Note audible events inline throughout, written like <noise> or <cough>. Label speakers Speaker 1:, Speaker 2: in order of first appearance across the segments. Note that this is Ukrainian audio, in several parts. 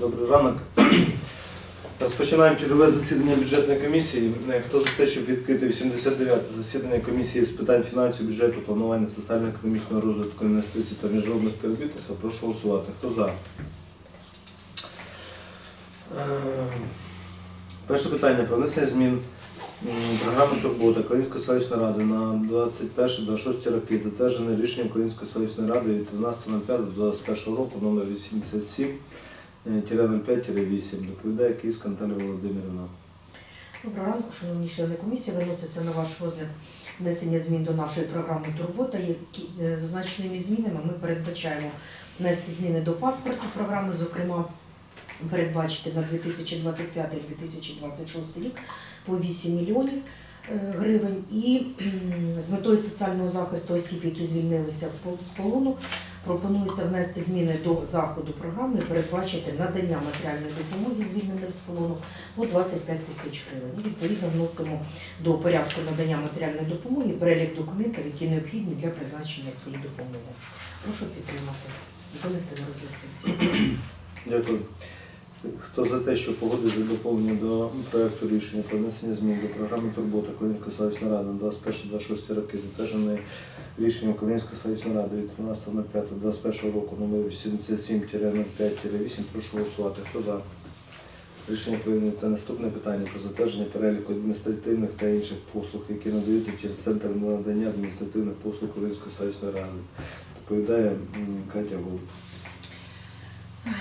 Speaker 1: Добрий ранок. Розпочинаємо чергове засідання бюджетної комісії. Е, Хто за те, щоб відкрити 89-те засідання комісії з питань фінансів, бюджету, планування соціально-економічного розвитку інвестицій та міжнародного співробітництва, прошу голосувати. Хто за? Е, Перше питання про внесення змін програми турбота Калинської селищної ради на 21-26 роки, затверджене рішенням Калинської селищної ради від 12.05.21 року номер 87 е, 05-8. Доповідає Київська Наталія Володимирівна.
Speaker 2: Доброго ранку, шановні члени комісії. Виноситься на ваш розгляд внесення змін до нашої програми Турбота. Е, зазначеними змінами ми передбачаємо внести зміни до паспорту програми, зокрема передбачити на 2025-2026 рік по 8 мільйонів е, гривень. І з метою соціального захисту осіб, які звільнилися з полону, пропонується внести зміни до заходу програми передбачити надання матеріальної допомоги звільненим з полону по 25 тисяч гривень. І відповідно вносимо до порядку надання матеріальної допомоги перелік документів, які необхідні для призначення цієї допомоги. Прошу підтримати і винести на розгляд сесії.
Speaker 1: Дякую. Хто за те, що погодити доповнення до проекту рішення про внесення змін до програми Турбота Калинської селищної ради на 21-26 роки, затвердженої рішенням Калинської селищної ради від 13.05.21 року номер 87-05-8, прошу голосувати. Хто за? Рішення прийнято. Наступне питання про затвердження переліку адміністративних та інших послуг, які надаються через центр надання адміністративних послуг Калинської селищної ради. Доповідає Катя Голуб.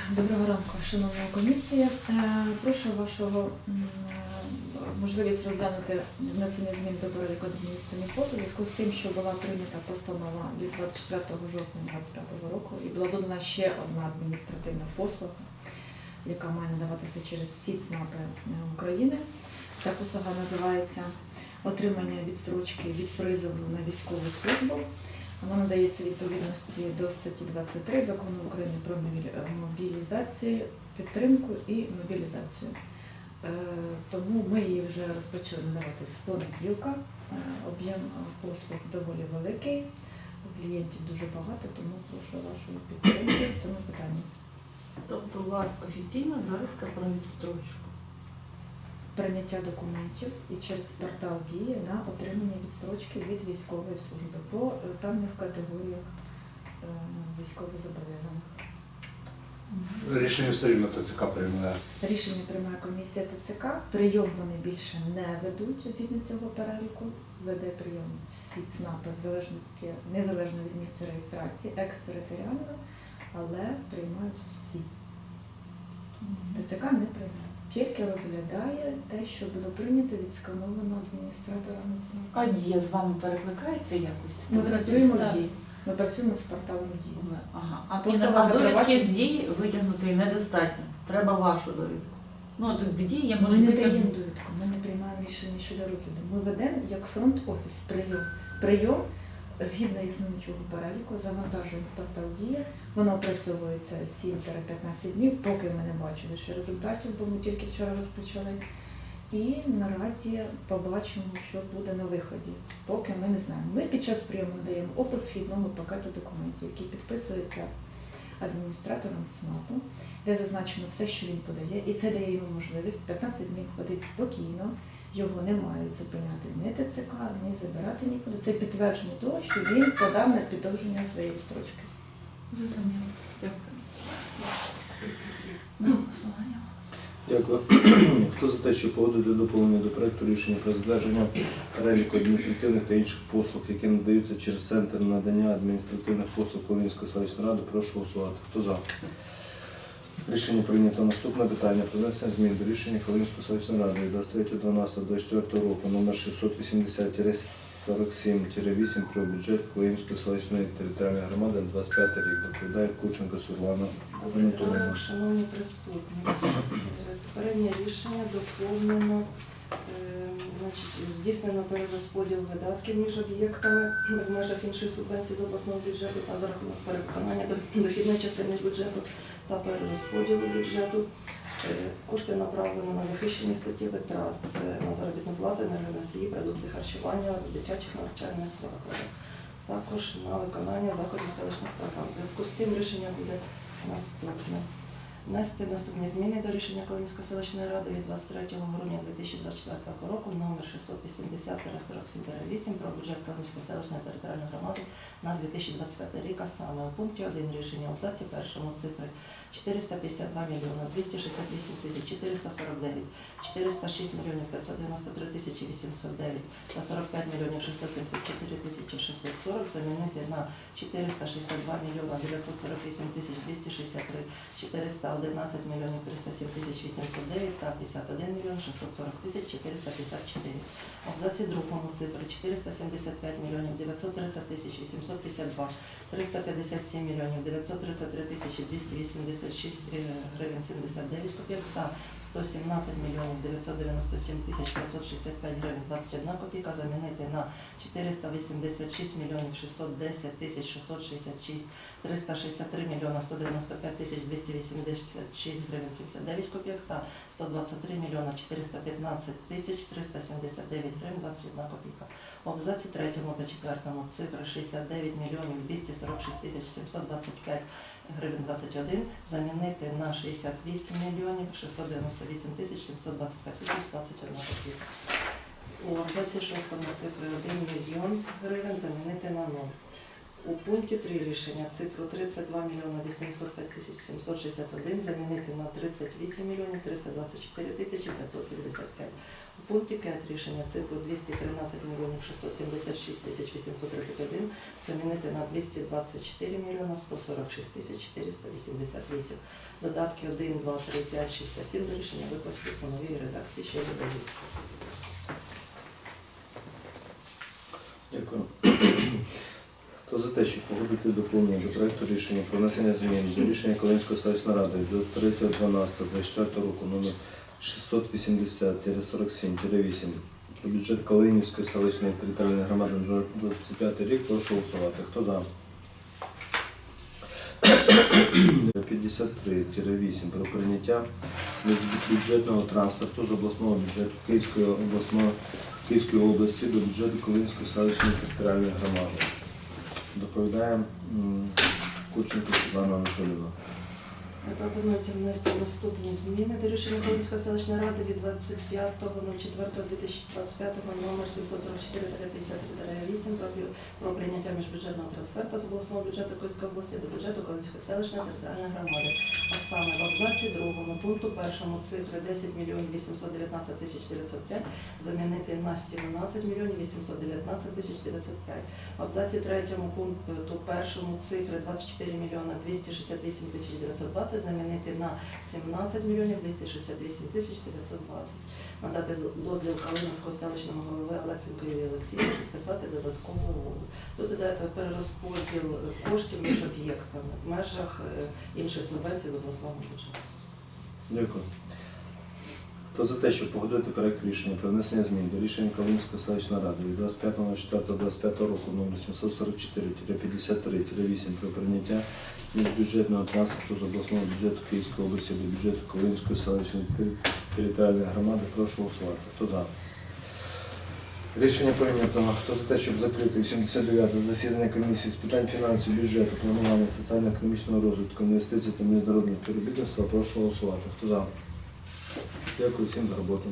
Speaker 3: Доброго ранку, шановна комісія. Е, Прошу вашого е, можливість розглянути внесення змін до переліку адміністративних послуг у зв'язку з тим, що була прийнята постанова від 24 жовтня 2025 року і була додана ще одна адміністративна послуга, яка має надаватися через всі ЦНАПи е, України. Ця послуга називається отримання відстрочки від призову на військову службу. Вона надається відповідності до статті 23 закону України про е, мобілізацію, підтримку і мобілізацію. Е, Тому ми її вже розпочали надавати з понеділка. Е, Об'єм послуг доволі великий, клієнтів дуже багато, тому прошу вашої підтримки в цьому питанні.
Speaker 4: Тобто у вас офіційна довідка про відстрочку.
Speaker 3: Прийняття документів і через портал дії на отримання відстрочки від військової служби по певних категоріях е, військовозобов'язаних.
Speaker 5: Рішення все рівно ТЦК приймає.
Speaker 3: Рішення приймає комісія ТЦК. Прийом вони більше не ведуть згідно цього переліку. Веде прийом всі ЦНАПи в залежності незалежно від місця реєстрації, екстериторіально, але приймають всі. ТЦК не приймає. Тільки розглядає те, що було прийнято від сканованого адміністратора ЦНАПу.
Speaker 4: А дія з вами перекликається якось?
Speaker 3: Ми працюємо в дії. Ми працюємо з порталом дії.
Speaker 4: Ага. А,
Speaker 3: Послуга
Speaker 4: а довідки з дії витягнути недостатньо. Треба вашу довідку. Ну, от в дії я
Speaker 3: Ми не даємо довідку, ми не приймаємо рішення щодо розгляду. Ми ведемо як фронт-офіс прийом. Прийом згідно існуючого переліку, завантажуємо портал Дія. Воно опрацьовується 7-15 днів, поки ми не бачили ще результатів, бо ми тільки вчора розпочали. І наразі побачимо, що буде на виході. Поки ми не знаємо. Ми під час прийому даємо опис східного пакету документів, який підписується адміністратором ЦНАПу, де зазначено все, що він подає, і це дає йому можливість 15 днів ходити спокійно. Його не мають зупиняти ні ТЦК, ні забирати нікуди. Це підтвердження того, що він подав на підовження своєї строчки.
Speaker 4: Зрозуміло. Дякую.
Speaker 1: Дякую. <clears throat> Хто за те, що погодити доповнення до проекту рішення про затвердження переліку адміністративних та інших послуг, які надаються через центр надання адміністративних послуг Волинської селищної ради, прошу голосувати. Хто за? Рішення прийнято. Наступне питання про внесення змін до рішення Хвилинської селищної ради від 23.12.24 року номер 680-47-8 про бюджет Хвилинської селищної територіальної громади на 25 рік. Доповідає Курченко Світлана Анатолійовна.
Speaker 6: Шановні присутні. Попереднє рішення доповнено, значить, здійснено перерозподіл видатків між об'єктами в межах іншої субвенції з обласного бюджету та за рахунок перевиконання дохідної частини бюджету та перерозподілу бюджету. Е, Кошти направлено на захищені статті витрат, це на заробітну плату, енергоносії, продукти харчування дитячих навчальних закладах. Також на виконання заходів селищних програм. В зв'язку з цим рішення буде наступне. Внести наступні зміни до рішення Калинської селищної ради від 23 грудня 2024 року номер 680-47-8 про бюджет Калинської селищної територіальної громади на 2025 рік, а саме у пункті 1 рішення абзаці першому цифри 452 мільйона 268 тисяч 449, 406 мільйонів 593 тисячі 809 та 45 мільйонів 674 тисячі 640 замінити на 462 мільйона 948 тисяч 263, 411 мільйонів 307 тисяч 809 та 51 мільйон 640 тисяч 454. В абзаці другому цифри 475 мільйонів 930 тисяч 852, 357 мільйонів 933 тисячі 286 гривень 79 копійок та 117 мільйонів 997 тисяч 565 гривень 21 копійка замінити на 486 мільйонів 610 тисяч 666, 363 мільйона 195 тисяч 286 гривень 79 копійок та 123 мільйона 415 тисяч 379 гривень 21 копійка. В абзаці третьому та четвертому цифри 69 мільйонів 246 тисяч 725 гривень 21 замінити на 68 мільйонів 698 тисяч 725 тисяч 21 копійка. У абзаці шостому цифри 1 мільйон гривень замінити на 0. У пункті 3 рішення цифру 32 мільйони 805 тисяч 761 замінити на 38 мільйонів 324 тисячі 575. У пункті 5 рішення цифру 213 мільйонів 676 тисяч 831 замінити на 224 мільйона 146 тисяч 488. Додатки 1, 2, 3, 5, 6 та 7 до рішення викласти по новій редакції, що додають.
Speaker 1: Дякую. За те, щоб погодити доповнення до проекту рішення про внесення змін до рішення Калинської селищної ради до 3.12.24 року номер 680-47-8 про бюджет Калинівської селищної територіальної громади на 25 рік, прошу голосувати. Хто за? 53-8 про прийняття бюджетного трансферту з обласного бюджету Київської обласної Київської області до бюджету Калинської селищної територіальної громади. Доповідає м, Курченко Світлана Анатолійовна.
Speaker 6: Пропонується внести наступні зміни до рішення Калинської селищної ради від 25.04.2025 номер 744-53-8 про, прийняття міжбюджетного трансферту з обласного бюджету Київської області до бюджету Калинської селищної територіальної громади. А саме в абзаці другому пункту першому цифри 10 мільйонів 819 тисяч 905 замінити на 17 мільйонів 819 тисяч 905. В абзаці третьому пункту першому цифри 24 мільйона 268 тисяч 920 замінити на 17 мільйонів 268 тисяч 920. Надати дозвіл Калиновського селищного голови Олексенко Юрії Олексійовичу підписати додаткову угоду. Тут іде перерозподіл коштів між об'єктами в межах е, іншої субвенції з обласного бюджету.
Speaker 1: Дякую. Хто за те, щоб погодити проект рішення про внесення змін до рішення Калинської селищної ради від 25.04.25 року номер 744-53-8 про прийняття міжбюджетного транспорту з обласного бюджету Київської області до бюджету Калинської селищної територіальної громади, прошу голосувати. Хто за? Рішення прийнято. Хто за те, щоб закрити 79 засідання комісії з питань фінансів, бюджету, планування соціально-економічного розвитку, інвестицій та міжнародного співробітництва, прошу голосувати. Хто за? Дякую всім за роботу.